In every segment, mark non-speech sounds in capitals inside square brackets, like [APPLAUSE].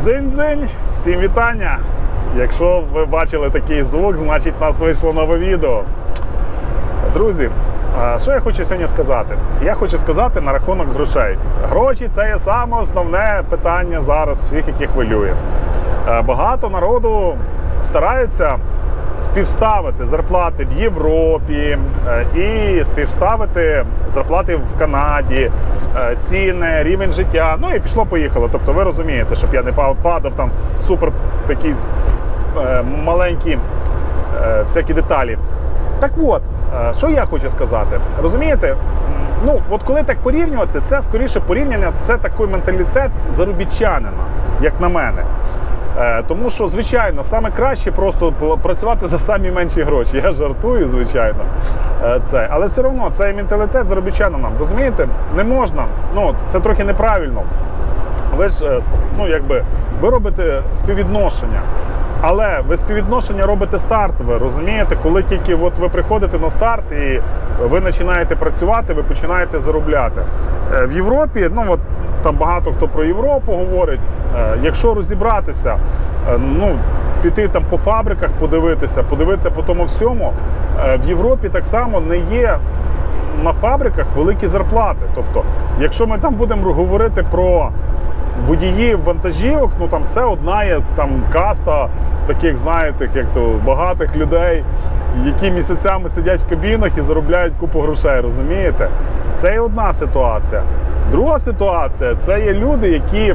Дзинь-дзинь! Всім вітання! Якщо ви бачили такий звук, значить у нас вийшло нове відео. Друзі, що я хочу сьогодні сказати? Я хочу сказати на рахунок грошей. Гроші це є саме основне питання зараз всіх, які хвилює. Е, Багато народу стараються співставити зарплати в Європі е, і співставити зарплати в Канаді, е, ціни, рівень життя. Ну і пішло-поїхало. Тобто ви розумієте, щоб я не па- падав там супер такі е, маленькі всякі деталі. Так от, що я хочу сказати, розумієте? Ну, от коли так порівнюватися, це скоріше порівняння, це такий менталітет заробітчанина, як на мене. Е, Тому що, звичайно, саме краще просто працювати за самі менші гроші. Я жартую, звичайно. е, Це. Але все одно цей менталітет заробітчанина, розумієте, не можна. Ну, це трохи неправильно. Ви ж е, ну, якби, ви робите співвідношення. Але ви співвідношення робите стартове, розумієте, коли тільки от ви приходите на старт і ви починаєте працювати, ви починаєте заробляти. В Європі, ну от там багато хто про Європу говорить. е, Якщо розібратися, е, ну піти там по фабриках, подивитися, подивитися по тому всьому, е, в Європі так само не є на фабриках великі зарплати. Тобто, якщо ми там будемо говорити про водіїв вантажівок, ну там це одна є там каста таких, знаєте, як то багатих людей, які місяцями сидять в кабінах і заробляють купу грошей, розумієте? Це є одна ситуація. Друга ситуація це є люди, які,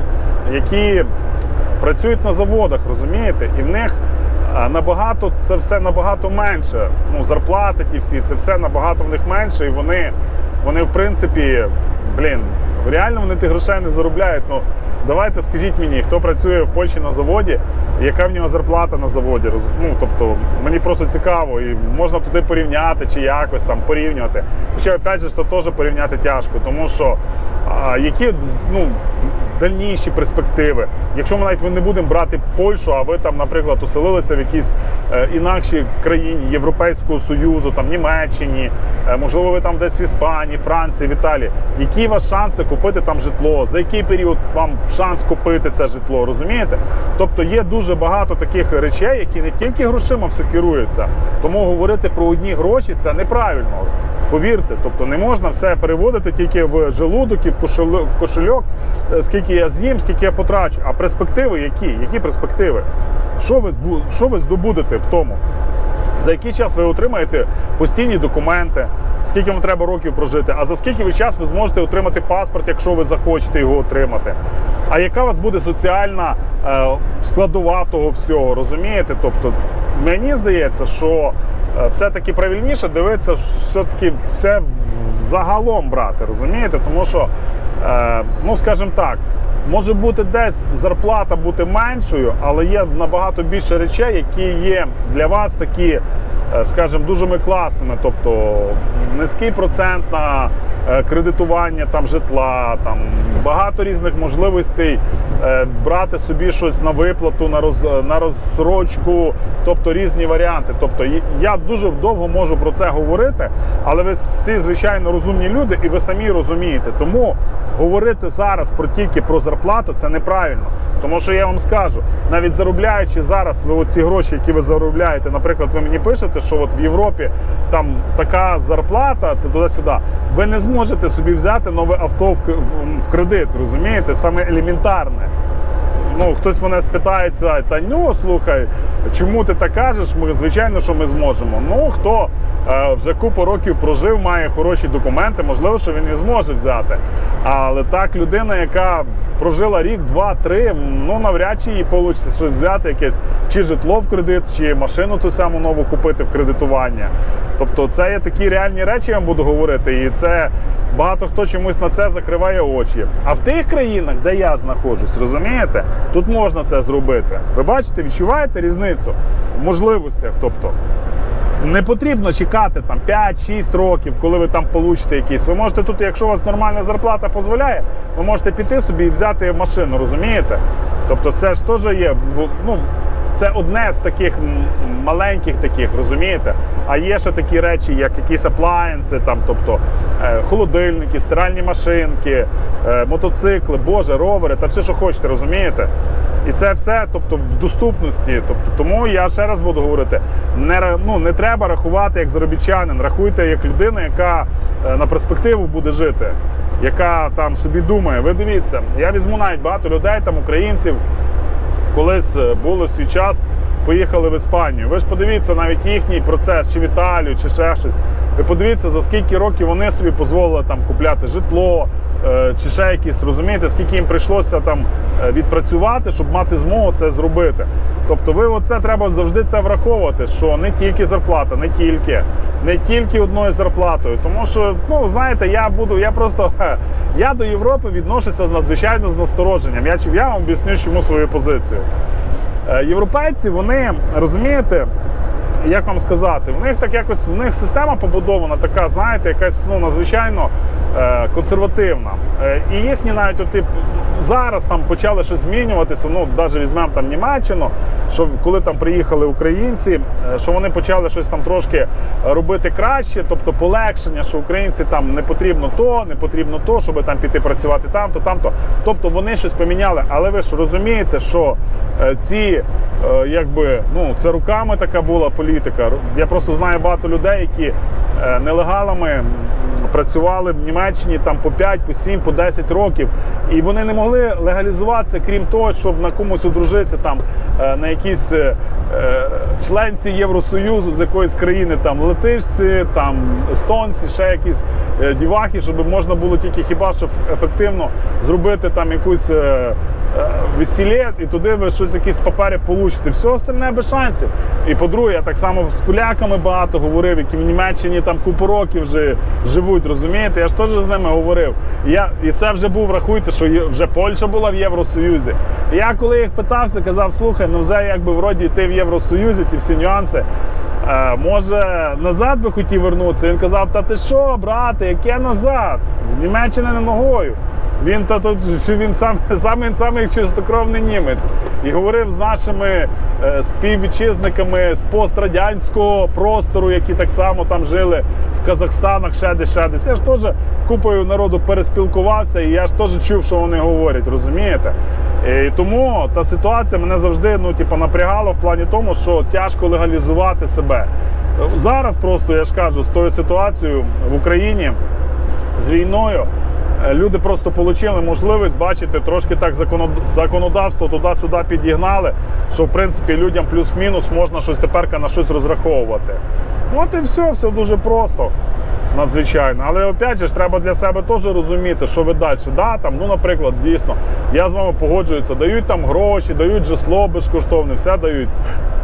які працюють на заводах, розумієте, і в них набагато це все набагато менше. Ну, зарплати ті всі, це все набагато в них менше, і вони, вони в принципі, блін, реально вони тих грошей не заробляють. Ну, давайте скажіть мені, хто працює в Польщі на заводі, яка в нього зарплата на заводі? Ну, тобто, мені просто цікаво, і можна туди порівняти чи якось там порівнювати. Хоча, опять же, це теж порівняти тяжко, тому що а, які ну, дальніші перспективи. Якщо ми навіть ми не будемо брати Польщу, а ви там, наприклад, оселилися в якійсь е, інакшій країні Європейського Союзу, там Німеччині, е, можливо, ви там десь в Іспанії, Франції, в Італії. Які у вас шанси купити там житло? За який період вам шанс купити це житло? Розумієте? Тобто є дуже багато таких речей, які не тільки грошима все керуються. Тому говорити про одні гроші це неправильно. Повірте, тобто не можна все переводити тільки в желудок і в кошель- в кошельок, е, скільки я з'їм, скільки я потрачу. А перспективи які? Які перспективи? Що ви, що ви здобудете в тому? За який час ви отримаєте постійні документи, скільки вам треба років прожити, а за скільки ви час ви зможете отримати паспорт, якщо ви захочете його отримати. А яка у вас буде соціальна е, складова того всього, розумієте? Тобто, мені здається, що е, все-таки правильніше дивитися, все-таки все загалом брати, розумієте? Тому що, е, ну скажімо так, може бути десь зарплата бути меншою, але є набагато більше речей, які є для вас такі, е, скажімо, дуже класними. Тобто низький процент на е, кредитування там житла, там багато різних можливостей е, брати собі щось на виплату, на роз на розсрочку, тобто різні варіанти. Тобто я дуже довго можу про це говорити, але ви всі звичайно розумні люди, і ви самі розумієте. Тому говорити зараз про тільки про зарплату це неправильно. Тому що я вам скажу, навіть заробляючи зараз ви оці гроші, які ви заробляєте, наприклад, ви мені пишете, що от в Європі там така зарплата, то туди-сюди, ви не зможете собі взяти нове авто в кредит, розумієте? Саме елементарне. Ну, хтось мене спитається, та ну слухай, чому ти так кажеш? Ми звичайно, що ми зможемо. Ну хто е, вже купу років прожив, має хороші документи, можливо, що він і зможе взяти. Але так, людина, яка прожила рік, два, три, ну навряд чи їй вийде щось взяти, якесь чи житло в кредит, чи машину ту саму нову купити в кредитування. Тобто, це є такі реальні речі, я вам буду говорити, і це багато хто чомусь на це закриває очі. А в тих країнах, де я знаходжусь, розумієте, тут можна це зробити. Ви бачите, відчуваєте різницю в можливостях. Тобто, не потрібно чекати там 5-6 років, коли ви там получите якісь. Ви можете тут, якщо у вас нормальна зарплата дозволяє, ви можете піти собі і взяти машину, розумієте? Тобто, це ж теж є. Ну, це одне з таких маленьких таких, розумієте? А є ще такі речі, як якісь аплаєнси, там, тобто е, холодильники, стиральні машинки, е, мотоцикли, боже, ровери та все, що хочете, розумієте? І це все, тобто, в доступності. Тобто, тому я ще раз буду говорити: не, ну, не треба рахувати як заробітчанин, рахуйте як людина, яка е, на перспективу буде жити, яка там собі думає. Ви дивіться, я візьму навіть багато людей, там українців, колись е, було свій час, поїхали в Іспанію. Ви ж подивіться навіть їхній процес, чи в Італію, чи ще щось. Ви подивіться, за скільки років вони собі дозволили там купляти житло, е, чи ще якісь, розумієте, скільки їм прийшлося там е, відпрацювати, щоб мати змогу це зробити. Тобто, ви оце треба завжди це враховувати, що не тільки зарплата, не тільки, не тільки одною зарплатою. Тому що, ну знаєте, я буду, я просто я до Європи відношуся надзвичайно з настороженням. Я, я вам об'ясню, чому свою позицію. Е, Європейці, вони розумієте, як вам сказати, в них так якось в них система побудована, така, знаєте, якась ну надзвичайно консервативна. Е, і їхні навіть от, зараз там почали щось змінюватися. Ну, навіть візьмемо там Німеччину, що коли там приїхали українці, е, що вони почали щось там трошки робити краще, тобто полегшення, що українці там не потрібно то, не потрібно то, щоб там піти працювати там, то там, то. Тобто вони щось поміняли. Але ви ж розумієте, що е, ці е, якби ну це руками така була політика. Я просто знаю багато людей, які е, нелегалами працювали в Німеччині там по 5, по 7, по 10 років, і вони не могли легалізуватися, крім того, щоб на комусь одружитися там е, на якійсь е, е, членці Євросоюзу з якоїсь країни, там латишці, там естонці, ще якісь е, дівахи, щоб можна було тільки хіба що ефективно зробити там якусь. е, Весілє, і туди ви щось якісь папери получите. Все остальне без шансів. І по-друге, я так само з поляками багато говорив, які в Німеччині там купу років вже живуть, розумієте? Я ж теж з ними говорив. І, я, і це вже був, рахуйте, що вже Польща була в Євросоюзі. І я коли їх питався, казав, слухай, ну вже якби вроді ти в Євросоюзі, ті всі нюанси. Е, може, назад би хотів вернутися. Він казав, та ти що, брате, яке назад? З Німеччини не ногою. Він та тут [LAUGHS] він сам сам самий чистокровний німець і говорив з нашими е, співвітчизниками з пострадянського простору, які так само там жили в Казахстанах, ще десь, ще десь. Я ж теж купою народу переспілкувався, і я ж теж чув, що вони говорять, розумієте? І тому та ситуація мене завжди ну, типу, напрягала в плані тому, що тяжко легалізувати себе. Зараз просто я ж кажу, з тою ситуацією в Україні з війною. Е, Люди просто отримали можливість бачити трошки так законодавство туди-сюди підігнали, що в принципі людям плюс-мінус можна щось тепер на щось розраховувати. От і все, все дуже просто. Надзвичайно, але опять же треба для себе теж розуміти, що ви далі. Да, там, ну, наприклад, дійсно, я з вами погоджуюся, дають там гроші, дають житло безкоштовне, все дають,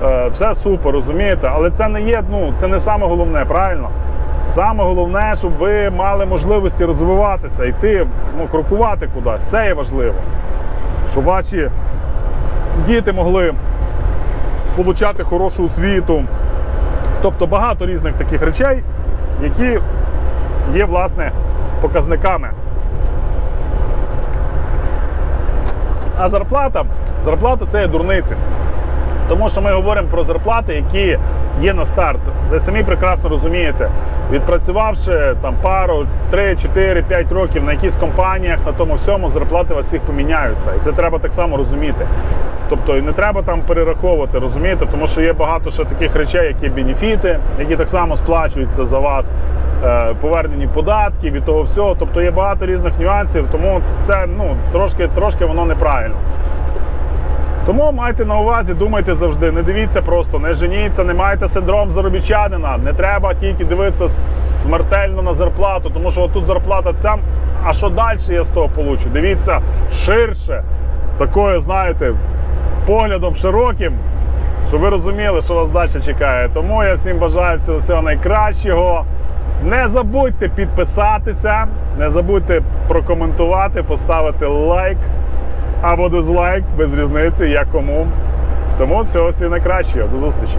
е, все супер, розумієте? Але це не є, ну це не саме головне, правильно? Саме головне, щоб ви мали можливості розвиватися, йти, ну, крокувати кудись. Це є важливо. Щоб ваші діти могли отримати хорошу освіту. Тобто багато різних таких речей, які є, власне, показниками. А зарплата, зарплата це є дурниці. Тому що ми говоримо про зарплати, які є на старт. Ви самі прекрасно розумієте, відпрацювавши там пару, 3, 4, 5 років на якихось компаніях, на тому всьому зарплати у вас всіх поміняються. І це треба так само розуміти. Тобто і не треба там перераховувати, розумієте, тому що є багато ще таких речей, як є бенефіти, які так само сплачуються за вас, е, повернені податки від того всього. Тобто є багато різних нюансів, тому це ну, трошки, трошки воно неправильно. Тому майте на увазі, думайте завжди, не дивіться просто, не женіться, не майте синдром заробітчанина. Не треба тільки дивитися смертельно на зарплату, тому що тут зарплата ця, а що далі я з того получу? Дивіться ширше, такою, знаєте, поглядом широким, щоб ви розуміли, що вас далі чекає. Тому я всім бажаю всього найкращого. Не забудьте підписатися, не забудьте прокоментувати, поставити лайк або дизлайк, без різниці, як кому. Тому всього всі найкращого. До зустрічі!